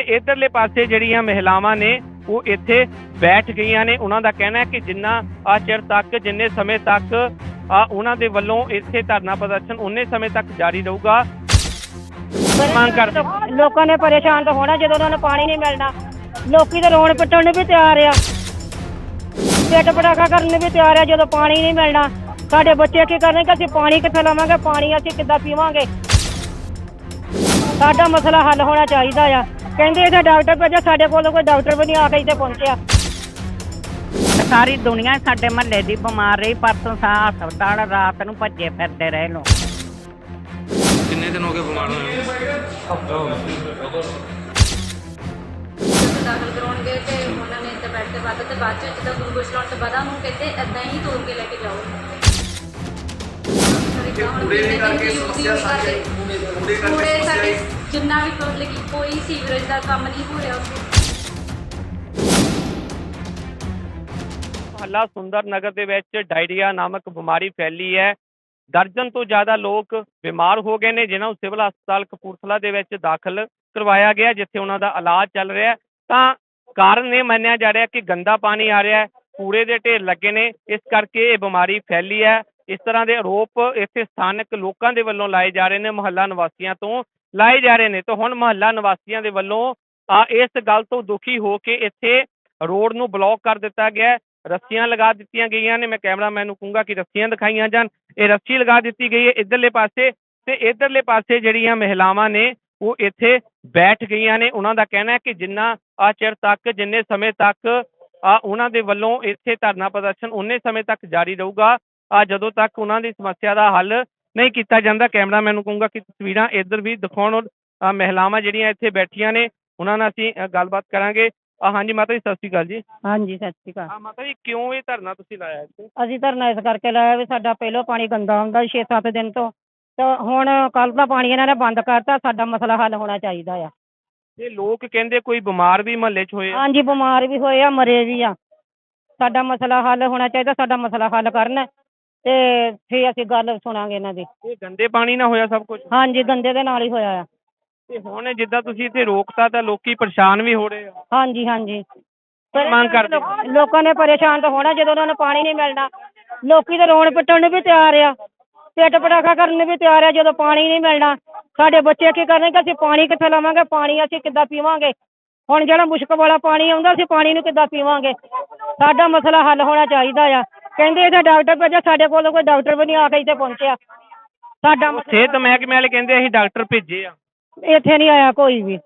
ਤੇ ਇਧਰਲੇ ਪਾਸੇ ਜਿਹੜੀਆਂ ਮਹਿਲਾਵਾਂ ਨੇ ਉਹ ਇੱਥੇ ਬੈਠ ਗਈਆਂ ਨੇ। ਉਹਨਾਂ ਦਾ ਕਹਿਣਾ ਹੈ ਕਿ ਜਿੰਨਾ ਆ ਚਿਰ ਤੱਕ ਜਿੰਨੇ ਸਮੇਂ ਤੱਕ ਆ ਉਹਨਾਂ ਦੇ ਵੱਲੋਂ ਇੱਥੇ ਧਰਨਾ ਪ੍ਰਦਰਸ਼ਨ ਉਨੇ ਸਮੇਂ ਤੱਕ ਜਾਰੀ ਰਹੂਗਾ। ਮੰਗ ਕਰਦੇ ਲੋਕਾਂ ਨੇ ਪਰੇਸ਼ਾਨ ਤਾਂ ਹੋਣਾ ਜਦੋਂ ਉਹਨਾਂ ਨੂੰ ਪਾਣੀ ਨਹੀਂ ਮਿਲਣਾ। ਲੋਕੀ ਤਾਂ ਰੋਣ ਪਿੱਟਣ ਨੂੰ ਵੀ ਤਿਆਰ ਆ। ਪੇਟ ਪਟਾਖਾ ਕਰਨ ਨੂੰ ਵੀ ਤਿਆਰ ਆ ਜਦੋਂ ਪਾਣੀ ਨਹੀਂ ਮਿਲਣਾ। ਸਾਡੇ ਬੱਚੇ ਕੀ ਕਰਨਗੇ? ਅਸੀਂ ਪਾਣੀ ਕਿੱਥੇ ਲਵਾਂਗੇ? ਪਾਣੀ ਅਸੀਂ ਕਿੱਦਾਂ ਪੀਵਾਂਗੇ? ਸਾਡਾ ਮਸਲਾ ਹੱਲ ਹੋਣਾ ਚਾਹੀਦਾ ਆ। ਕਹਿੰਦੇ ਇਹਦਾ ਡਾਕਟਰ ਭੇਜਿਆ ਸਾਡੇ ਕੋਲ ਕੋਈ ਡਾਕਟਰ ਵੀ ਨਹੀਂ ਆ ਕੇ ਇੱਥੇ ਪਹੁੰਚਿਆ। ਸਾਰੀ ਦੁਨੀਆ ਸਾਡੇ ਮਹੱਲੇ ਦੀ ਬਿਮਾਰ ਰਹੀ ਪਰਸੋਂ ਸਾ ਹਸਪਤਾਲ ਰਾਤ ਨੂੰ ਭੱਜੇ ਫਿਰਦੇ ਰਹੇ ਲੋਕ। ਕਿੰਨੇ ਦਿਨ ਹੋ ਗਏ ਬਿਮਾਰ ਹੋਏ ਦਾਖਲ ਕਰਾਉਣਗੇ ਤੇ ਉਹਨਾਂ ਨੇ ਤੇ ਬੈੱਡ ਤੇ ਵੱਧ ਤੇ ਬਾਅਦ ਚ ਜਦੋਂ ਗਲੂਕੋਜ਼ ਲਾਉਣ ਤੋਂ ਬਾਅਦ ਉਹਨੂੰ ਕਹਿੰਦੇ ਏਦਾਂ ਹੀ ਤੋੜ ਕੇ ਲੈ ਕੇ ਜਾਓ। ਕੂੜੇ ਕਰਕੇ ਸਮੱਸਿਆ ਸਾਡੇ ਕੂੜੇ ਕਰਕੇ ਸਾਡੇ ਜਿੰਨਾ ਵੀ ਮਤਲਬ ਕਿ ਕੋਈ ਸੀਵਰੇਜ ਦਾ ਕੰਮ ਨਹੀਂ ਹੋ ਰਿਹਾ ਉੱਥੇ। ਮਹੱਲਾ ਸੁੰਦਰ ਨਗਰ ਦੇ ਵਿੱਚ ਡਾਇਰੀਆ ਨਾਮਕ ਬਿਮਾਰੀ ਫੈਲੀ ਹੈ। ਦਰਜਨ ਤੋਂ ਜ਼ਿਆਦਾ ਲੋਕ ਬਿਮਾਰ ਹੋ ਗਏ ਨੇ, ਜਿਨ੍ਹਾਂ ਨੂੰ ਸਿਵਲ ਹਸਪਤਾਲ ਕਪੂਰਥਲਾ ਦੇ ਵਿੱਚ ਦਾਖਲ ਕਰਵਾਇਆ ਗਿਆ, ਜਿੱਥੇ ਉਹਨਾਂ ਦਾ ਇਲਾਜ ਚੱਲ ਰਿਹਾ ਤਾਂ ਕਾਰਨ ਇਹ ਮੰਨਿਆ ਜਾ ਰਿਹਾ ਕਿ ਗੰਦਾ ਪਾਣੀ ਆ ਰਿਹਾ ਹੈ, ਕੂੜੇ ਦੇ ਢੇਰ ਲੱਗੇ ਨੇ। ਇਸ ਕਰਕੇ ਇਹ ਬਿਮਾਰੀ ਫੈਲੀ ਹੈ। ਇਸ ਤਰ੍ਹਾਂ ਦੇ ਆਰੋਪ ਇੱਥੇ ਸਥਾਨਕ ਲੋਕਾਂ ਦੇ ਵੱਲੋਂ ਲਾਏ ਜਾ ਰਹੇ ਨੇ, ਮੁਹੱਲਾ ਨਿਵਾਸੀਆਂ ਤੋਂ ਲਾਏ ਜਾ ਰਹੇ ਨੇ। ਤਾਂ ਹੁਣ ਮੁਹੱਲਾ ਨਿਵਾਸੀਆਂ ਦੇ ਵੱਲੋਂ ਇਸ ਗੱਲ ਤੋਂ ਦੁਖੀ ਹੋ ਕੇ ਇੱਥੇ ਰੋਡ ਨੂੰ ਬਲੌਕ ਕਰ ਦਿੱਤਾ ਗਿਆ ਰੱਸੀਆਂ ਲਗਾ ਦਿੱਤੀਆਂ ਗਈਆਂ ਨੇ। ਮੈਂ ਕੈਮਰਾਮੈਨ ਨੂੰ ਕਹੂੰਗਾ ਕਿ ਰੱਸੀਆਂ ਦਿਖਾਈਆਂ ਜਾਣ। ਇਹ ਰੱਸੀ ਲਗਾ ਦਿੱਤੀ ਗਈ ਹੈ ਇਧਰਲੇ ਪਾਸੇ ਤੇ ਇਧਰਲੇ ਪਾਸੇ ਜਿਹੜੀਆਂ ਮਹਿਲਾਵਾਂ ਨੇ ਉਹ ਇੱਥੇ ਬੈਠ ਗਈਆਂ ਨੇ। ਉਹਨਾਂ ਦਾ ਕਹਿਣਾ ਹੈ ਕਿ ਜਿੰਨਾ ਆ ਚਿਰ ਤੱਕ, ਜਿੰਨੇ ਸਮੇਂ ਤੱਕ ਆ ਉਹਨਾਂ ਦੇ ਵੱਲੋਂ ਇੱਥੇ ਧਰਨਾ ਪ੍ਰਦਰਸ਼ਨ, ਉਨੇ ਸਮੇਂ ਤੱਕ ਜਾਰੀ ਰਹੂਗਾ। ਆ ਜਦੋਂ ਤੱਕ ਉਹਨਾਂ ਦੀ ਸਮੱਸਿਆ ਦਾ ਹੱਲ ਨਹੀਂ ਕੀਤਾ ਜਾਂਦਾ ਕੈਮਰਾਮੈਨ ਨੂੰ ਕਹੂੰਗਾ ਕਿ ਤਸਵੀਰਾਂ ਇੱਧਰ ਵੀ ਦਿਖਾਉਣ ਔਰ ਆਹ ਮਹਿਲਾਵਾਂ ਜਿਹੜੀਆਂ ਇੱਥੇ ਬੈਠੀਆਂ ਨੇ ਉਹਨਾਂ ਨਾਲ ਅਸੀਂ ਗੱਲਬਾਤ ਕਰਾਂਗੇ। ਆ ਹਾਂਜੀ ਮਾਤਾ ਜੀ ਸਤਿ ਸ਼੍ਰੀ ਅਕਾਲ ਜੀ। ਹਾਂਜੀ ਸਤਿ ਸ਼੍ਰੀ ਅਕਾਲ। ਆ ਮਾਤਾ ਜੀ ਕਿਉਂ ਇਹ ਧਰਨਾ ਤੁਸੀਂ ਲਾਇਆ ਇੱਥੇ? ਅਸੀਂ ਧਰਨਾ ਇਸ ਕਰਕੇ ਲਾਇਆ ਵੀ ਸਾਡਾ ਪਹਿਲੋਂ ਪਾਣੀ ਗੰਦਾ ਆਉਂਦਾ 6-7 ਦਿਨ ਤੋਂ। ਤਾਂ ਹੁਣ ਕੱਲ ਦਾ ਪਾਣੀ ਇਹਨਾਂ ਨੇ ਬੰਦ ਕਰਤਾ ਸਾਡਾ ਮਸਲਾ ਹੱਲ ਹੋਣਾ ਚਾਹੀਦਾ ਆ। ਤੇ ਲੋਕ ਕਹਿੰਦੇ ਕੋਈ ਬਿਮਾਰ ਵੀ ਮਹੱਲੇ 'ਚ ਹੋਏ ਆ। ਹਾਂਜੀ ਬਿਮਾਰ ਵੀ ਹੋਏ ਆ ਮਰੇ ਵੀ ਆ। ਸਾਡਾ ਮਸਲਾ ਹੱਲ ਹੋਣਾ ਚਾਹੀਦਾ ਸਾਡਾ ਮਸਲਾ ਹੱਲ ਕਰਨ। ਤੇ ਫੇਰ ਅਸੀਂ ਗੱਲ ਸੁਣਾਂਗੇ ਇਹਨਾਂ ਦੀ। ਇਹ ਗੰਦੇ ਪਾਣੀ ਨਾਲ ਹੋਇਆ ਸਭ ਕੁਝ ਹਾਂਜੀ ਗੰਦੇ ਦੇ ਨਾਲ ਹੀ ਹੋਇਆ ਆ। ਤੇ ਹੁਣ ਜਿੱਦਾਂ ਤੁਸੀਂ ਇੱਥੇ ਰੋਕਤਾ ਤਾਂ ਲੋਕੀ ਪਰੇਸ਼ਾਨ ਵੀ ਹੋ ਰਹੇ ਆ। ਹਾਂਜੀ ਹਾਂਜੀ। ਮੰਗ ਕਰਦੇ? ਲੋਕ- ਲੋਕਾਂ ਨੇ ਪਰੇਸ਼ਾਨ ਤਾਂ ਹੋਣਾ ਜਦੋਂ ਉਹਨਾਂ ਨੂੰ ਪਾਣੀ ਨਹੀਂ ਮਿਲਣਾ। ਲੋਕੀ ਤਾਂ ਰੋਣ ਪਿੱਟਣ ਨੂੰ ਵੀ ਤਿਆਰ ਆ। ਪੇਟ ਪਟਾਖਾ ਕਰਨ ਨੂੰ ਵੀ ਤਿਆਰ ਆ ਜਦੋਂ ਪਾਣੀ ਨਹੀਂ ਮਿਲਣਾ। ਸਾਡੇ ਬੱਚੇ ਕੀ ਕਰਨਗੇ? ਅਸੀਂ ਪਾਣੀ ਕਿੱਥੇ ਲਵਾਂਗੇ? ਪਾਣੀ ਅਸੀਂ ਕਿੱਦਾਂ ਪੀਵਾਂਗੇ? ਹੁਣ ਜਿਹੜਾ ਮੁਸ਼ਕ ਵਾਲਾ ਪਾਣੀ ਆਉਂਦਾ ਅਸੀਂ ਪਾਣੀ ਨੂੰ ਕਿੱਦਾਂ ਪੀਵਾਂਗੇ? ਸਾਡਾ ਮਸਲਾ ਹੱਲ ਹੋਣਾ ਚਾਹੀਦਾ ਆ। ਕਹਿੰਦੇ ਇਹਦਾ ਡਾਕਟਰ ਭੇਜਿਆ ਸਾਡੇ ਕੋਲ ਕੋਈ ਡਾਕਟਰ ਵੀ ਨਹੀਂ ਆ ਕੇ ਇੱਥੇ ਪਹੁੰਚਿਆ। ਸਾਡਾ ਸਿਹਤ ਮਹਿਕਮੇ ਵਾਲੇ ਕਹਿੰਦੇ ਅਸੀਂ ਡਾਕਟਰ ਭੇਜੇ ਆ। ਇੱਥੇ ਨਹੀਂ ਆਇਆ ਕੋਈ ਵੀ।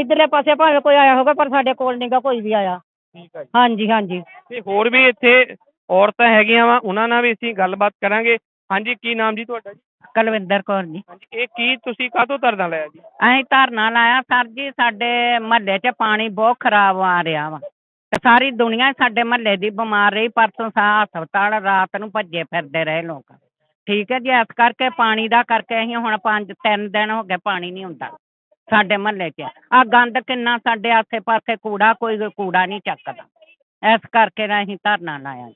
ਇਧਰਲੇ ਪਾਸੇ ਭਾਵੇਂ ਕੋਈ ਆਇਆ ਹੋਵੇ ਪਰ ਸਾਡੇ ਕੋਲ ਨਹੀਂਗਾ ਕੋਈ ਵੀ ਆਇਆ। ਠੀਕ ਹੈ ਜੀ। ਹਾਂਜੀ ਹਾਂਜੀ। ਤੇ ਹੋਰ ਵੀ ਇੱਥੇ ਔਰਤਾਂ ਹੈਗੀਆਂ ਵਾ ਉਹਨਾਂ ਨਾਲ ਵੀ ਅਸੀਂ ਗੱਲਬਾਤ ਕਰਾਂਗੇ। ਹਾਂਜੀ ਕੀ ਨਾਮ ਜੀ ਤੁਹਾਡਾ ਜੀ? ਕੁਲਵਿੰਦਰ ਕੌਰ ਜੀ। ਹਾਂਜੀ ਇਹ ਕੀ ਤੁਸੀਂ ਕਾਹਤੋਂ ਧਰਨਾ ਲਿਆ ਜੀ? ਅਸੀਂ ਧਰਨਾ ਲਾਇਆ ਸਰ ਜੀ ਸਾਡੇ ਮਹੱਲੇ 'ਚ ਪਾਣੀ ਬਹੁਤ ਖਰਾਬ ਆ ਰਿਹਾ ਵਾ। ਤੇ ਸਾਰੀ ਦੁਨੀਆ ਸਾਡੇ ਮਹੱਲੇ ਦੀ ਬਿਮਾਰ ਰਹੀ, ਪਰਸੋਂ ਸਾ ਹਸਪਤਾਲ ਰਾਤ ਨੂੰ ਭੱਜੇ ਫਿਰਦੇ ਰਹੇ ਲੋਕ। ਠੀਕ ਹੈ ਜੀ, ਇਸ ਕਰਕੇ ਪਾਣੀ ਦਾ ਕਰਕੇ ਅਸੀਂ ਹੁਣ ਪੰਜ, ਤਿੰਨ ਦਿਨ ਹੋ ਗਏ ਪਾਣੀ ਨਹੀਂ ਹੁੰਦਾ ਸਾਡੇ ਮਹੱਲੇ 'ਚ। ਆ ਗੰਦ ਕਿੰਨਾ ਸਾਡੇ ਆਸੇ-ਪਾਸੇ ਕੂੜਾ, ਕੋਈ ਕੂੜਾ ਨਹੀਂ ਚੱਕਦਾ। ਇਸ ਕਰਕੇ ਨਾ ਅਸੀਂ ਧਰਨਾ ਲਾਇਆ।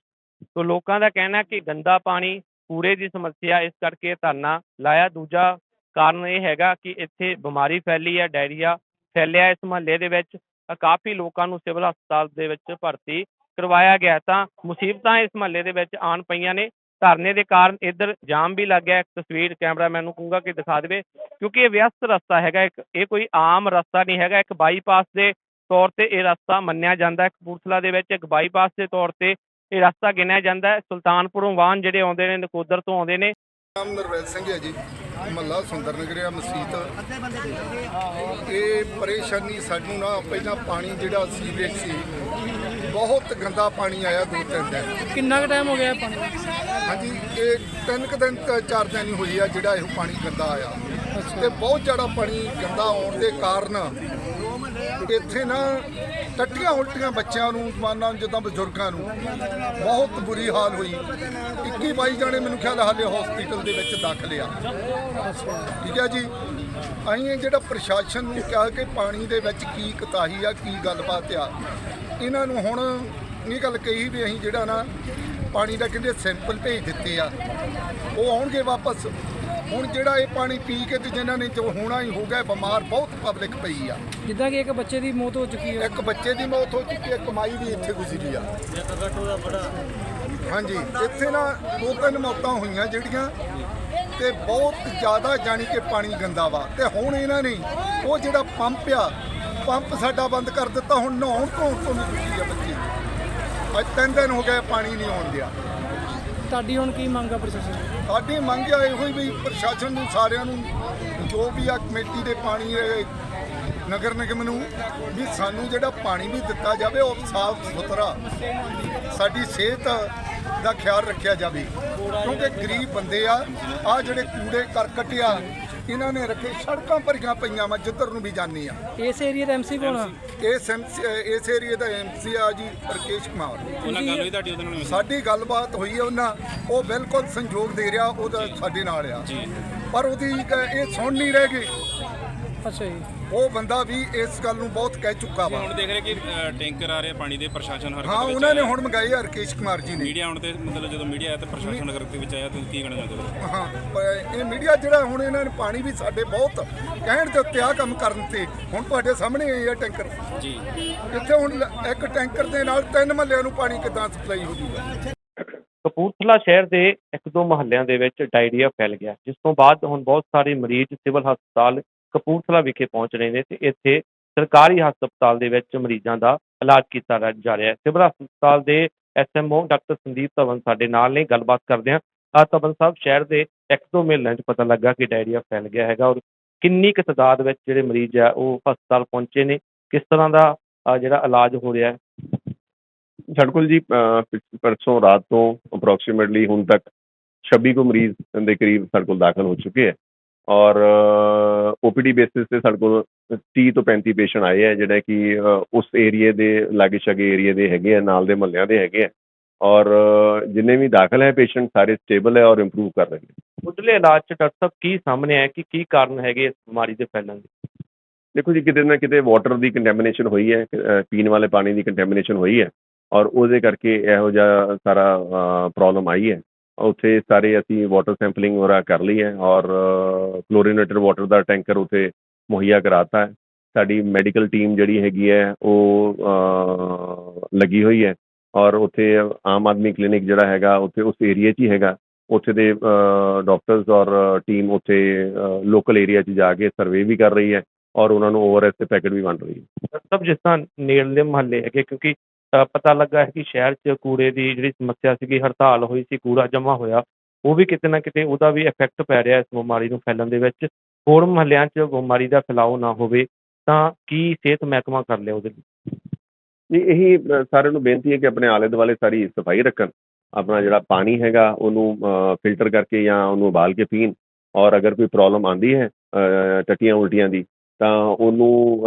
ਤੋ ਲੋਕਾਂ ਦਾ ਕਹਿਣਾ ਕਿ ਗੰਦਾ ਪਾਣੀ ਕੂੜੇ ਦੀ ਸਮੱਸਿਆ, ਇਸ ਕਰਕੇ ਧਰਨਾ ਲਾਇਆ। ਦੂਜਾ ਕਾਰਨ ਇਹ ਹੈਗਾ ਕਿ ਇੱਥੇ ਬਿਮਾਰੀ ਫੈਲੀ ਹੈ, ਡਾਇਰੀਆ ਫੈਲਿਆ ਇਸ ਮੁਹੱਲੇ ਦੇ ਵਿੱਚ। ਕਾਫੀ ਲੋਕਾਂ ਨੂੰ ਸਿਵਲ ਹਸਪਤਾਲ ਦੇ ਵਿੱਚ ਭਰਤੀ ਕਰਵਾਇਆ ਗਿਆ ਤਾਂ ਮੁਸੀਬਤਾਂ ਇਸ ਮਹੱਲੇ ਦੇ ਵਿੱਚ ਆਣ ਪਈਆਂ ਨੇ। ਧਰਨੇ ਦੇ ਕਾਰਨ ਇੱਧਰ ਜਾਮ ਵੀ ਲੱਗ ਗਿਆ ਤਸਵੀਰ ਕੈਮਰਾਮੈਨ ਨੂੰ ਕਹੂੰਗਾ ਕਿ ਦਿਖਾ ਦੇਵੇ, ਕਿਉਂਕਿ ਇਹ ਵਿਅਸਤ ਰਸਤਾ ਹੈਗਾ। ਇੱਕ ਇਹ ਕੋਈ ਆਮ ਰਸਤਾ ਨਹੀਂ ਹੈਗਾ। ਇੱਕ ਬਾਈਪਾਸ ਦੇ ਤੌਰ ਤੇ ਇਹ ਰਸਤਾ ਮੰਨਿਆ ਜਾਂਦਾ ਹੈ। ਕਪੂਰਥਲਾ ਦੇ ਵਿੱਚ ਇੱਕ ਬਾਈਪਾਸ ਦੇ ਤੌਰ ਤੇ ਇਹ ਰਸਤਾ ਗਿਣਿਆ ਜਾਂਦਾ ਹੈ। ਸੁਲਤਾਨਪੁਰੋਂ ਵਾਹਨ ਜਿਹੜੇ ਆਉਂਦੇ ਨੇ, ਨਕੋਦਰ ਤੋਂ ਆਉਂਦੇ ਨੇ। ਨਾਮ ਨਰਵੈਲ ਸਿੰਘ ਹੈ ਜੀ। ਮਹੱਲਾ ਸੁੰਦਰ ਨਗਰਿਆ ਮਸਜਿਦ ਇਹ ਪਰੇਸ਼ਾਨੀ ਸਾਨੂੰ ਨਾ ਪਹਿਲਾਂ ਪਾਣੀ ਜਿਹੜਾ ਸੀਵਰੇਜ ਸੀ ਬਹੁਤ ਗੰਦਾ ਪਾਣੀ ਆਇਆ ਦੋ ਤਿੰਨ ਦਿਨ। ਕਿੰਨਾ ਕੁ ਟਾਈਮ ਹੋ ਗਿਆ ਪਾਣੀ? ਹਾਂਜੀ ਇਹ ਤਿੰਨ ਕੁ ਦਿਨ ਚਾਰ ਦਿਨ ਹੋਈ ਆ ਜਿਹੜਾ ਇਹ ਪਾਣੀ ਗੰਦਾ ਆਇਆ। ਤੇ ਬਹੁਤ ਜ਼ਿਆਦਾ ਪਾਣੀ ਗੰਦਾ ਆਉਣ ਦੇ ਕਾਰਨ ਇੱਥੇ ਨਾ ਟੱਟੀਆਂ ਉਲਟੀਆਂ ਬੱਚਿਆਂ ਨੂੰ, ਜਵਾਨਾਂ ਨੂੰ, ਜਿੱਦਾਂ ਬਜ਼ੁਰਗਾਂ ਨੂੰ। ਬਹੁਤ ਬੁਰੀ ਹਾਲ ਹੋਈ। 21 22 ਜਾਣੇ ਮੈਨੂੰ ਖਿਆਲ ਹਾਲੇ ਹਸਪੀਟਲ ਦੇ ਵਿੱਚ ਦਾਖਲ ਆ। ਠੀਕ ਹੈ ਜੀ? ਅਸੀਂ ਇਹ ਜਿਹੜਾ ਪ੍ਰਸ਼ਾਸਨ ਨੂੰ ਕਿਹਾ ਕਿ ਪਾਣੀ ਦੇ ਵਿੱਚ ਕੀ ਕਤਾਹੀ ਆ, ਕੀ ਗੱਲਬਾਤ ਆ, ਇਹਨਾਂ ਨੂੰ ਹੁਣ ਇਹ ਗੱਲ ਕਹੀ ਵੀ ਅਸੀਂ ਜਿਹੜਾ ਨਾ ਪਾਣੀ ਦਾ ਕਹਿੰਦੇ ਸੈਂਪਲ ਭੇਜ ਦਿੱਤੇ ਆ। ਉਹ ਆਉਣਗੇ ਵਾਪਸ। ਹੁਣ ਜਿਹੜਾ ਇਹ ਪਾਣੀ ਪੀ ਕੇ ਤੇ ਜਿਨ੍ਹਾਂ ਨੇ ਜੋ ਹੋਣਾ ਹੀ ਹੋ ਗਿਆ ਬਿਮਾਰ ਬਹੁਤ ਪਬਲਿਕ ਪਈ ਆ। ਜਿੱਦਾਂ ਕਿ ਇੱਕ ਬੱਚੇ ਦੀ ਮੌਤ ਹੋ ਚੁੱਕੀ ਹੈ। ਇੱਕ ਬੱਚੇ ਦੀ ਮੌਤ ਹੋ ਚੁੱਕੀ ਹੈ ਇੱਕ ਮਾਈ ਵੀ ਇੱਥੇ ਗੁਜ਼ਰੀ ਆ। ਹਾਂਜੀ ਇੱਥੇ ਨਾ ਦੋ ਤਿੰਨ ਮੌਤਾਂ ਹੋਈਆਂ ਜਿਹੜੀਆਂ ਤੇ ਬਹੁਤ ਜ਼ਿਆਦਾ ਜਾਣੀ ਕਿ ਪਾਣੀ ਗੰਦਾ ਵਾ। ਤੇ ਹੁਣ ਇਹਨਾਂ ਨੇ ਉਹ ਜਿਹੜਾ ਪੰਪ ਆ ਪੰਪ ਸਾਡਾ ਬੰਦ ਕਰ ਦਿੱਤਾ ਹੁਣ ਨਹਾਉਣ ਤੋਂ ਵੀ ਦੁਖੀ ਆ ਬੱਚੇ। ਅੱਜ ਤਿੰਨ ਦਿਨ ਹੋ ਗਏ ਪਾਣੀ ਨਹੀਂ ਆਉਣ ਦਿਆ। ਤੁਹਾਡੀ ਹੁਣ ਕੀ ਮੰਗ ਆ ਪ੍ਰਸ਼ਾਸਨ ਦੀ? ਸਾਡੀ ਮੰਗ ਆ ਇਹੋ ਹੀ ਵੀ ਪ੍ਰਸ਼ਾਸਨ ਨੂੰ ਸਾਰਿਆਂ ਨੂੰ ਜੋ ਵੀ ਆ ਕਮੇਟੀ ਦੇ ਪਾਣੀ ਇਹ ਨਗਰ ਨਿਗਮ ਨੂੰ ਵੀ ਸਾਨੂੰ ਜਿਹੜਾ ਪਾਣੀ ਵੀ ਦਿੱਤਾ ਜਾਵੇ, ਉਹ ਸਾਫ਼ ਸੁਥਰਾ ਸਾਡੀ ਸਿਹਤ ਦਾ ਖਿਆਲ ਰੱਖਿਆ ਜਾਵੇ ਕਿਉਂਕਿ ਗਰੀਬ ਬੰਦੇ ਆ ਆ ਜਿਹੜੇ ਕੂੜੇ ਕਰਕਟ ਆ ਇਹਨਾਂ ਨੇ ਰੱਖੇ ਸੜਕਾਂ ਭਰੀਆਂ ਪਈਆਂ ਵਾ ਜਿੱਧਰ ਨੂੰ ਵੀ ਜਾਂਦੇ ਆ ਇਸ ਏਰੀਆ ਦਾ ਐਮਸੀ ਕੌਣ ਆ? ਇਸ ਏਰੀਏ ਦਾ ਐਮਸੀ ਆ ਜੀ ਰਕੇਸ਼ ਕੁਮਾਰ। ਉਹਨਾਂ ਗੱਲ ਹੋਈ ਤੁਹਾਡੀ ਉਹਦੇ ਨਾਲ ਸਾਡੀ ਗੱਲਬਾਤ ਹੋਈ ਹੈ ਉਹਨਾਂ ਉਹ ਬਿਲਕੁਲ ਸੰਯੋਗ ਦੇ ਰਿਹਾ ਉਹਦਾ ਸਾਡੇ ਨਾਲ ਆ। ਪਰ ਉਹਦੀ ਇੱਕ ਇਹ ਸੁਣ ਨਹੀਂ ਰਹੇ ਗੇ ਅੱਛਾ ਜੀ। ਉਹ ਬੰਦਾ ਵੀ ਇਸ ਗੱਲ ਨੂੰ ਬਹੁਤ ਕਹਿ ਚੁੱਕਾ ਵਾ। ਹੁਣ ਦੇਖ ਰਹੇ ਕਿ ਅ, ਟੈਂਕਰ ਆ ਰਹੇ ਪਾਣੀ ਦੇ ਪ੍ਰਸ਼ਾਸਨ ਹਰਕਤ ਹਾਂ ਵਿੱਚ ਉਹਨਾਂ ਨੇ ਆਇਆ। ਹੁਣ ਮੰਗਾਏ ਆ ਰਕੇਸ਼ ਕੁਮਾਰ ਜੀ ਨੇ। ਮੀਡੀਆ ਆਉਣ ਤੇ ਮਤਲਬ ਜਦੋਂ ਮੀਡੀਆ ਆਇਆ ਤਾਂ ਪ੍ਰਸ਼ਾਸਨ ਹਰਕਤ ਵਿੱਚ ਆਇਆ ਤੁਸੀਂ ਕੀ ਕਹਿਣਾ ਚਾਹੁੰਦੇ ਹੋ ਹਾਂ ਇਹ ਮੀਡੀਆ ਜਿਹੜਾ ਹੁਣ ਇਹਨਾਂ ਨੇ ਪਾਣੀ ਵੀ ਸਾਡੇ ਬਹੁਤ ਕਹਿਣ ਦੇ ਉੱਤੇ ਆ ਕੰਮ ਕਰਨ ਤੇ ਹੁਣ ਤੁਹਾਡੇ ਸਾਹਮਣੇ ਇਹ ਆ ਟੈਂਕਰ। ਜੀ। ਇੱਥੇ ਹੁਣ ਲ- ਇੱਕ ਟੈਂਕਰ ਦੇ ਨਾਲ ਤਿੰਨ ਮਹੱਲਿਆਂ ਨੂੰ ਪਾਣੀ ਕਿੱਦਾਂ ਸਪਲਾਈ ਹੋ ਜੂਗਾ ਕਪੂਰਥਲਾ ਸ਼ਹਿਰ ਦੇ ਇੱਕ ਦੋ ਮੁਹੱਲਿਆਂ ਦੇ ਵਿੱਚ ਡਾਇਰੀਆ ਫੈਲ ਗਿਆ ਜਿਸ ਤੋਂ ਬਾਅਦ ਹੁਣ ਬਹੁਤ ਸਾਰੇ ਮਰੀਜ਼ ਸਿਵਲ ਹਸਪਤਾਲ ਕਪੂਰਥਲਾ ਵਿਖੇ ਪਹੁੰਚ ਰਹੇ ਨੇ ਤੇ ਇੱਥੇ ਸਰਕਾਰੀ ਹਸਪਤਾਲ ਦੇ ਵਿੱਚ ਮਰੀਜ਼ਾਂ ਦਾ ਇਲਾਜ ਕੀਤਾ ਜਾ ਰਿਹਾ ਹੈ। ਸਿਵਲ ਹਸਪਤਾਲ ਦੇ ਐਸਐਮਓ ਡਾਕਟਰ ਸੰਦੀਪ ਧਵਨ ਸਾਡੇ ਨਾਲ ਨੇ, ਗੱਲਬਾਤ ਕਰਦੇ ਹਾਂ। ਆ ਧਵਨ ਸਾਹਿਬ, ਸ਼ਹਿਰ ਦੇ ਐਕਸੋ ਮੇਲਿਆਂ 'ਚ ਪਤਾ ਲੱਗਾ ਕਿ ਡਾਇਰੀਆ ਫੈਲ ਗਿਆ ਹੈਗਾ ਔਰ ਕਿੰਨੀ ਕੁ ਤਾਦਾਦ ਵਿੱਚ ਜਿਹੜੇ ਮਰੀਜ਼ ਆ, ਉਹ ਹਸਪਤਾਲ ਪਹੁੰਚੇ ਨੇ, ਕਿਸ ਤਰ੍ਹਾਂ ਦਾ ਜਿਹੜਾ ਇਲਾਜ ਹੋ ਰਿਹਾ ਹੈ? ਸਾਡੇ ਕੋਲ ਜੀ ਪਰਸੋਂ ਰਾਤ ਤੋਂ ਅਪਰੋਕਸੀਮੇਟਲੀ ਹੁਣ ਤੱਕ 26 ਕੁ ਮਰੀਜ਼ ਦੇ ਕਰੀਬ ਸਾਡੇ ਕੋਲ ਦਾਖਲ ਹੋ ਚੁੱਕੇ ਹੈ ਔਰ ਓਪੀਡੀ ਬੇਸਿਸ ਤੇ ਸਾਡੇ ਕੋਲ 30 ਤੋਂ 35 ਪੇਸ਼ੈਂਟ ਆਏ ਹੈ ਜਿਹੜੇ ਕਿ ਉਸ ਏਰੀਏ ਦੇ ਲਾਗੇ ਛਾਗੇ ਏਰੀਏ ਦੇ ਹੈਗੇ ਆ ਨਾਲ ਦੇ ਮਹੱਲਿਆਂ ਦੇ ਹੈਗੇ ਆ। ਔਰ ਜਿੰਨੇ ਵੀ ਦਾਖਲ ਹੈ ਪੇਸ਼ੈਂਟ ਸਾਰੇ ਸਟੇਬਲ ਹੈ ਔਰ ਇੰਪਰੂਵ ਕਰ ਰਹੇ ਨੇ। ਮੁੱਢਲੇ ਇਲਾਜ 'ਚ ਡਾਕਟਰ ਸਾਹਿਬ ਕੀ ਸਾਹਮਣੇ ਆਇਆ ਕਿ ਕੀ ਕਾਰਨ ਹੈਗੇ ਇਸ ਬਿਮਾਰੀ ਦੇ ਫੈਲਣ ਦੇ? ਦੇਖੋ ਜੀ ਕਿਤੇ ਨਾ ਕਿਤੇ ਵਾਟਰ ਦੀ ਕੰਟੈਮੀਨੇਸ਼ਨ ਹੋਈ ਹੈ ਪੀਣ ਵਾਲੇ ਪਾਣੀ ਦੀ ਕੰਟੈਮੀਨੇਸ਼ਨ ਹੋਈ ਹੈ। ਔਰ ਉਹਦੇ ਕਰਕੇ ਇਹੋ ਜਿਹਾ ਸਾਰਾ ਪ੍ਰੋਬਲਮ ਆਈ ਹੈ। ਉੱਥੇ ਸਾਰੇ ਅਸੀਂ ਵਾਟਰ ਸੈਂਪਲਿੰਗ ਵਗੈਰਾ ਕਰ ਲਈ ਹੈ ਔਰ ਕਲੋਰੀਨੇਟਡ ਵਾਟਰ ਦਾ ਟੈਂਕਰ ਉੱਥੇ ਮੁਹੱਈਆ ਕਰਾਤਾ ਹੈ। ਸਾਡੀ ਮੈਡੀਕਲ ਟੀਮ ਜਿਹੜੀ ਹੈਗੀ ਹੈ, ਉਹ ਲੱਗੀ ਹੋਈ ਹੈ ਔਰ ਉੱਥੇ ਆਮ ਆਦਮੀ ਕਲੀਨਿਕ ਜਿਹੜਾ ਹੈਗਾ, ਉੱਥੇ ਉਸ ਏਰੀਏ 'ਚ ਹੀ ਹੈਗਾ। ਉੱਥੇ ਦੇ ਡਾਕਟਰਸ ਔਰ ਟੀਮ ਉੱਥੇ ਲੋਕਲ ਏਰੀਆ 'ਚ ਜਾ ਕੇ ਸਰਵੇ ਵੀ ਕਰ ਰਹੀ ਹੈ ਔਰ ਉਹਨਾਂ ਨੂੰ ਓਆਰਐਸ ਦੇ ਪੈਕਟ ਵੀ ਵੰਡ ਰਹੀ ਹੈ। ਸਭ ਜਿਸ ਤਰ੍ਹਾਂ ਨੇੜਲੇ ਮੁਹੱਲੇ ਹੈਗੇ, ਕਿਉਂਕਿ ਪਤਾ ਲੱਗਾ ਹੈ ਕਿ ਸ਼ਹਿਰ 'ਚ ਕੂੜੇ ਦੀ ਜਿਹੜੀ ਸਮੱਸਿਆ ਸੀਗੀ, ਹੜਤਾਲ ਹੋਈ ਸੀ, ਕੂੜਾ ਜਮ੍ਹਾਂ ਹੋਇਆ, ਉਹ ਵੀ ਕਿਤੇ ਨਾ ਕਿਤੇ ਉਹਦਾ ਵੀ ਇਫੈਕਟ ਪੈ ਰਿਹਾ ਇਸ ਬਿਮਾਰੀ ਨੂੰ ਫੈਲਣ ਦੇ ਵਿੱਚ। ਹੋਰ ਮੁਹੱਲਿਆਂ 'ਚ ਬਿਮਾਰੀ ਦਾ ਫੈਲਾਓ ਨਾ ਹੋਵੇ, ਤਾਂ ਕੀ ਸਿਹਤ ਮਹਿਕਮਾ ਕਰ ਲਿਆ ਉਹਦੇ ਲਈ? ਇਹੀ ਸਾਰਿਆਂ ਨੂੰ ਬੇਨਤੀ ਹੈ ਕਿ ਆਪਣੇ ਆਲੇ ਦੁਆਲੇ ਸਾਰੀ ਸਫ਼ਾਈ ਰੱਖਣ। ਆਪਣਾ ਜਿਹੜਾ ਪਾਣੀ ਹੈਗਾ, ਉਹਨੂੰ ਫਿਲਟਰ ਕਰਕੇ ਜਾਂ ਉਹਨੂੰ ਉਬਾਲ ਕੇ ਪੀਣ। ਔਰ ਅਗਰ ਕੋਈ ਪ੍ਰੋਬਲਮ ਆਂਦੀ ਹੈ ਟੱਟੀਆਂ ਉਲਟੀਆਂ ਦੀ, ਤਾਂ ਉਹਨੂੰ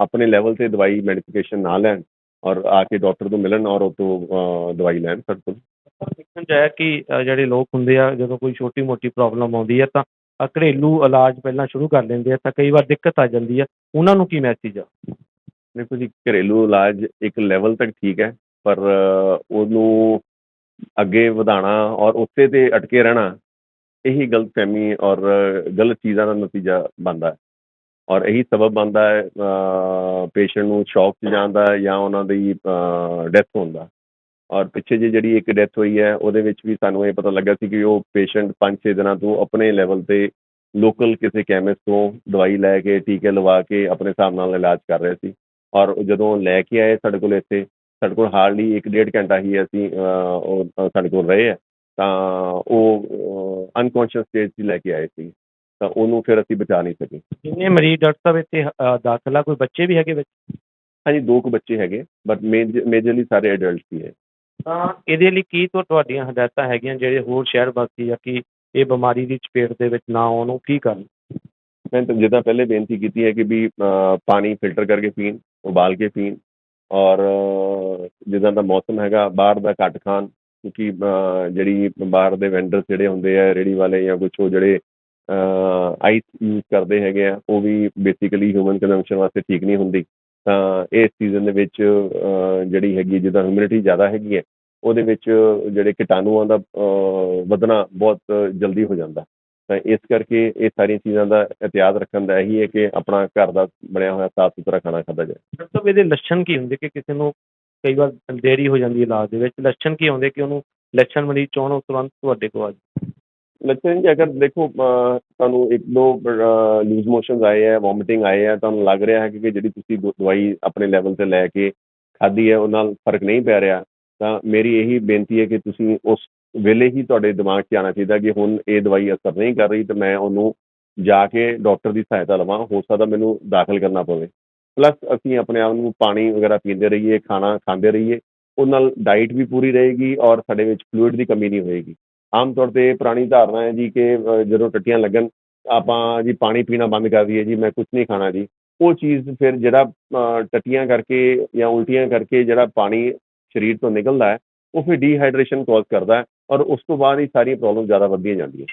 ਆਪਣੇ ਲੈਵਲ ਤੇ ਦਵਾਈ ਮੈਡੀਕੇਸ਼ਨ ਨਾ ਲੈਣ। ਔਰ ਆ ਕੇ ਡਾਕਟਰ ਤੋਂ ਮਿਲਣ ਔਰ ਉਹ ਤੋਂ ਦਵਾਈ ਲੈਣ ਸਾਡੇ ਕੋਲ ਪਰ ਦੇਖਣ 'ਚ ਆਇਆ ਕਿ ਜਿਹੜੇ ਲੋਕ ਹੁੰਦੇ ਆ ਜਦੋਂ ਕੋਈ ਛੋਟੀ ਮੋਟੀ ਪ੍ਰੋਬਲਮ ਆਉਂਦੀ ਹੈ ਤਾਂ ਘਰੇਲੂ ਇਲਾਜ ਪਹਿਲਾਂ ਸ਼ੁਰੂ ਕਰ ਲੈਂਦੇ ਆ ਤਾਂ ਕਈ ਵਾਰ ਦਿੱਕਤ ਆ ਜਾਂਦੀ ਆ। ਉਹਨਾਂ ਨੂੰ ਕੀ ਮੈਸੇਜ ਆ? ਦੇਖੋ ਜੀ ਘਰੇਲੂ ਇਲਾਜ ਇੱਕ ਲੈਵਲ ਤੱਕ ਠੀਕ ਹੈ ਪਰ ਉਹਨੂੰ ਅੱਗੇ ਵਧਾਉਣਾ ਔਰ ਉੱਤੇ ਤੇ ਅਟਕੇ ਰਹਿਣਾ ਇਹੀ ਗਲਤਫਹਿਮੀ ਔਰ ਗਲਤ ਚੀਜ਼ਾਂ ਦਾ ਨਤੀਜਾ ਬਣਦਾ ਹੈ। ਔਰ ਇਹੀ ਸਬਬ ਬਣਦਾ ਹੈ ਪੇਸ਼ੈਂਟ ਨੂੰ ਸ਼ੌਕ 'ਚ ਜਾਣ ਦਾ ਜਾਂ ਉਹਨਾਂ ਦੀ ਡੈਥ ਹੋਣ ਦਾ ਔਰ ਪਿੱਛੇ ਜਿਹੇ ਜਿਹੜੀ ਇੱਕ ਡੈਥ ਹੋਈ ਹੈ, ਉਹਦੇ ਵਿੱਚ ਵੀ ਸਾਨੂੰ ਇਹ ਪਤਾ ਲੱਗਾ ਸੀ ਕਿ ਉਹ ਪੇਸ਼ੈਂਟ 5-6 ਦਿਨਾਂ ਤੋਂ ਆਪਣੇ ਲੈਵਲ ਤੇ ਲੋਕਲ ਕਿਸੇ ਕੈਮਿਸਟ ਤੋਂ ਦਵਾਈ ਲੈ ਕੇ, ਟੀਕੇ ਲਵਾ ਕੇ ਆਪਣੇ ਹਿਸਾਬ ਨਾਲ ਇਲਾਜ ਕਰ ਰਹੇ ਸੀ। ਔਰ ਜਦੋਂ ਲੈ ਕੇ ਆਏ ਸਾਡੇ ਕੋਲ ਇੱਥੇ, ਸਾਡੇ ਕੋਲ ਹਾਰਡਲੀ ਇੱਕ ਡੇਢ ਘੰਟਾ ਹੀ ਅਸੀਂ ਉਹ, ਸਾਡੇ ਕੋਲ ਰਹੇ ਆ ਤਾਂ ਉਹ ਅਨਕੌਂਸ਼ੀਅਸ ਸਟੇਜ 'ਚ ਲੈ ਕੇ ਆਏ ਸੀ। ਤਾਂ ਉਹਨੂੰ ਫਿਰ ਅਸੀਂ ਬਚਾ ਨਹੀਂ ਸਕੇ। ਜਿੰਨੇ ਮਰੀਜ਼ ਡਾਕਟਰ ਸਾਹਿਬ ਇੱਥੇ ਅ, ਦਾਖਲ ਆ? ਕੋਈ ਬੱਚੇ ਵੀ ਹੈਗੇ ਵਿੱਚ? ਹਾਂਜੀ ਦੋ ਕੁ ਬੱਚੇ ਹੈਗੇ ਬਟ ਮੇਜਰਲੀ ਸਾਰੇ ਐਡਲਟਸ ਹੀ ਹੈ। ਤਾਂ ਇਹਦੇ ਲਈ ਕੀ ਤੋਂ ਤੁਹਾਡੀਆਂ ਹਦਾਇਤਾਂ ਹੈਗੀਆਂ ਜਿਹੜੇ ਹੋਰ ਸ਼ਹਿਰ ਵਾਸੀ ਆ ਕਿ ਇਹ ਬਿਮਾਰੀ ਦੀ ਚਪੇਟ ਦੇ ਵਿੱਚ ਨਾ ਆਉਣ ਉਹ ਕੀ ਕਰਨ? ਮੈਂ ਤਾਂ ਜਿੱਦਾਂ ਪਹਿਲੇ ਬੇਨਤੀ ਕੀਤੀ ਹੈ ਕਿ ਵੀ ਪਾਣੀ ਫਿਲਟਰ ਕਰਕੇ ਪੀਣ ਉਬਾਲ ਕੇ ਪੀਣ ਔਰ ਜਿੱਦਾਂ ਦਾ ਮੌਸਮ ਹੈਗਾ ਬਾਹਰ ਦਾ ਘੱਟ ਖਾਣ ਕਿਉਂਕਿ ਜਿਹੜੀ ਬਾਹਰ ਦੇ ਵੈਂਡਰਸ ਜਿਹੜੇ ਹੁੰਦੇ ਆ ਰੇੜੀ ਵਾਲੇ ਜਾਂ ਕੁਛ ਉਹ ਜਿਹੜੇ ਆਈਸ ਯੂਜ਼ ਕਰਦੇ ਹੈਗੇ ਆ, ਉਹ ਵੀ ਬੇਸਿਕਲੀ ਹਿਊਮਨ ਕੰਜ਼ੰਪਸ਼ਨ ਵਾਸਤੇ ਠੀਕ ਨਹੀਂ ਹੁੰਦੀ। ਤਾਂ ਇਸ ਸੀਜ਼ਨ ਦੇ ਵਿੱਚ ਜਿਹੜੀ ਹੈਗੀ ਜਿੱਦਾਂ ਹਿਊਮਿਡਿਟੀ ਜ਼ਿਆਦਾ ਹੈਗੀ ਹੈ ਉਹਦੇ ਵਿੱਚ ਜਿਹੜੇ ਕੀਟਾਣੂਆਂ ਦਾ ਵਧਣਾ ਬਹੁਤ ਜਲਦੀ ਹੋ ਜਾਂਦਾ। ਤਾਂ ਇਸ ਕਰਕੇ ਇਹ ਸਾਰੀਆਂ ਚੀਜ਼ਾਂ ਦਾ ਇhtiyat ਰੱਖਣ ਦਾ ਇਹੀ ਹੈ ਕਿ ਆਪਣਾ ਘਰ ਦਾ ਬਣਿਆ ਹੋਇਆ ਸਾਫ਼ ਸੁਥਰਾ ਖਾਣਾ ਖਾਧਾ ਜਾਏ। ਡਾਕਟਰ ਇਹਦੇ ਲੱਛਣ ਕੀ ਹੁੰਦੇ ਕਿ ਕਿਸੇ ਨੂੰ ਕਈ ਵਾਰ ਦੇਰੀ ਹੋ ਜਾਂਦੀ ਹੈ ਇਲਾਜ ਦੇ ਵਿੱਚ? ਲੱਛਣ ਕੀ ਹੁੰਦੇ ਕਿ ਉਹਨੂੰ ਲੱਛਣ ਮਰੀਜ਼ ਚਾਹਣ ਉਹ ਤੁਰੰਤ ਤੁਹਾਡੇ ਕੋਲ ਆ ਜਾਏ ਜੀ, ਅਗਰ ਦੇਖੋ ਤੁਹਾਨੂੰ ਇੱਕ ਦੋ ਲੂਜ਼ ਮੋਸ਼ਨਸ ਆਏ ਹੈ ਵੋਮਿਟਿੰਗ ਆਏ ਹੈ, ਤੁਹਾਨੂੰ ਲੱਗ ਰਿਹਾ ਹੈ ਕਿ ਜਿਹੜੀ ਤੁਸੀਂ ਦਵਾ- ਦਵਾਈ ਆਪਣੇ ਲੈਵਲ ਤੇ ਲੈ ਕੇ ਖਾਧੀ ਹੈ, ਉਹ ਨਾਲ ਫ਼ਰਕ ਨਹੀਂ ਪੈ ਰਿਹਾ, ਤਾਂ ਮੇਰੀ ਇਹੀ ਬੇਨਤੀ ਹੈ ਕਿ ਤੁਸੀਂ ਉਸ ਵੇਲੇ ਹੀ ਤੁਹਾਡੇ ਦਿਮਾਗ 'ਚ ਆਉਣਾ ਚਾਹੀਦਾ ਕਿ ਹੁਣ ਇਹ ਦਵਾਈ ਅਸਰ ਨਹੀਂ ਕਰ ਰਹੀ, ਤੇ ਮੈਂ ਉਹਨੂੰ ਜਾ ਕੇ ਡਾਕਟਰ ਦੀ ਸਹਾਇਤਾ ਲਵਾਂ, ਹੋ ਸਕਦਾ ਮੈਨੂੰ ਦਾਖਲ ਕਰਨਾ ਪਵੇ। ਪਲੱਸ ਅਸੀਂ ਆਪਣੇ ਆਪ ਨੂੰ ਪਾਣੀ ਵਗੈਰਾ ਪੀਂਦੇ ਰਹੀਏ, ਖਾਣਾ ਖਾਂਦੇ ਰਹੀਏ, ਉਹ ਨਾਲ ਡਾਈਟ ਵੀ ਪੂਰੀ ਰਹੇਗੀ ਔਰ ਸਾਡੇ ਵਿੱਚ ਫਲੂਇਡ ਦੀ ਕਮੀ ਨਹੀਂ ਹੋਏਗੀ। ਆਮ ਤੌਰ ਤੇ ਪੁਰਾਣੀ ਧਾਰਨਾ ਹੈ ਜੀ ਕਿ ਜਦੋਂ ਟੱਟੀਆਂ ਲੱਗਣ ਆਪਾਂ ਜੀ ਪਾਣੀ ਪੀਣਾ ਬੰਦ ਕਰ ਦਈਏ ਜੀ ਮੈਂ ਕੁਝ ਨਹੀਂ ਖਾਣਾ ਜੀ। ਉਹ ਚੀਜ਼ ਫਿਰ ਜਿਹੜਾ ਟੱਟੀਆਂ ਕਰਕੇ ਜਾਂ ਉਲਟੀਆਂ ਕਰਕੇ ਜਿਹੜਾ ਪਾਣੀ ਸਰੀਰ ਤੋਂ ਨਿਕਲਦਾ ਹੈ ਉਹ ਫਿਰ ਡੀਹਾਈਡਰੇਸ਼ਨ ਕਾਜ਼ ਕਰਦਾ ਹੈ ਔਰ ਉਸ ਤੋਂ ਬਾਅਦ ਹੀ ਸਾਰੀਆਂ ਪ੍ਰੋਬਲਮ ਜ਼ਿਆਦਾ ਵੱਧਦੀਆਂ ਜਾਂਦੀਆਂ।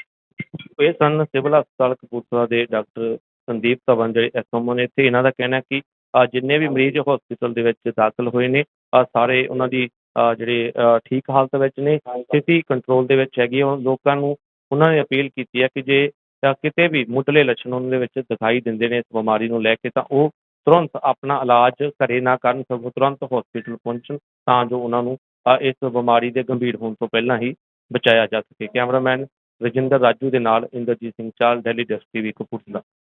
ਇਹ ਸਨ ਸਿਵਲ ਹਸਪਤਾਲ ਕਪੂਰਥਲਾ ਦੇ ਡਾਕਟਰ ਸੰਦੀਪ ਧਵਨ ਜਿਹੜੇ ਐਸਓਮੋ ਨੇ। ਇੱਥੇ ਇਹਨਾਂ ਦਾ ਕਹਿਣਾ ਹੈ ਕਿ ਅਹ, ਜਿੰਨੇ ਵੀ ਮਰੀਜ਼ ਹਸਪੀਟਲ ਦੇ ਵਿੱਚ ਦਾਖਲ ਹੋਏ ਨੇ ਅਹ, ਸਾਰੇ ਉਹਨਾਂ ਦੀ ਜਿਹੜੇ ਠੀਕ ਹਾਲਤ ਵਿੱਚ ਨੇ, ਸਥਿਤੀ ਕੰਟਰੋਲ ਦੇ ਵਿੱਚ ਹੈਗੀ ਉਹ ਲੋਕਾਂ ਨੂੰ ਉਹਨਾਂ ਨੇ ਅਪੀਲ ਕੀਤੀ ਹੈ ਕਿ ਜੇ ਕਿਤੇ ਵੀ ਮੁੱਢਲੇ ਲੱਛਣ ਉਹਨਾਂ ਦੇ ਵਿੱਚ ਦਿਖਾਈ ਦਿੰਦੇ ਨੇ ਇਸ ਬਿਮਾਰੀ ਨੂੰ ਲੈ ਕੇ, ਤਾਂ ਉਹ ਤੁਰੰਤ ਆਪਣਾ ਇਲਾਜ ਘਰੇ ਨਾ ਕਰਨ, ਸਗੋਂ ਤੁਰੰਤ ਹਸਪੀਟਲ ਪਹੁੰਚਣ, ਤਾਂ ਜੋ ਉਹਨਾਂ ਨੂੰ ਇਸ ਬਿਮਾਰੀ ਦੇ ਗੰਭੀਰ ਹੋਣ ਤੋਂ ਪਹਿਲਾਂ ਹੀ ਬਚਾਇਆ ਜਾ ਸਕੇ। ਕੈਮਰਾਮੈਨ ਰਜਿੰਦਰ ਰਾਜੂ ਦੇ ਨਾਲ ਇੰਦਰਜੀਤ ਸਿੰਘ ਚਾਲ ਦਿੱਲੀ ਡੈਸਕ ਟੀਵੀ ਕਪੂਰਥਲਾ।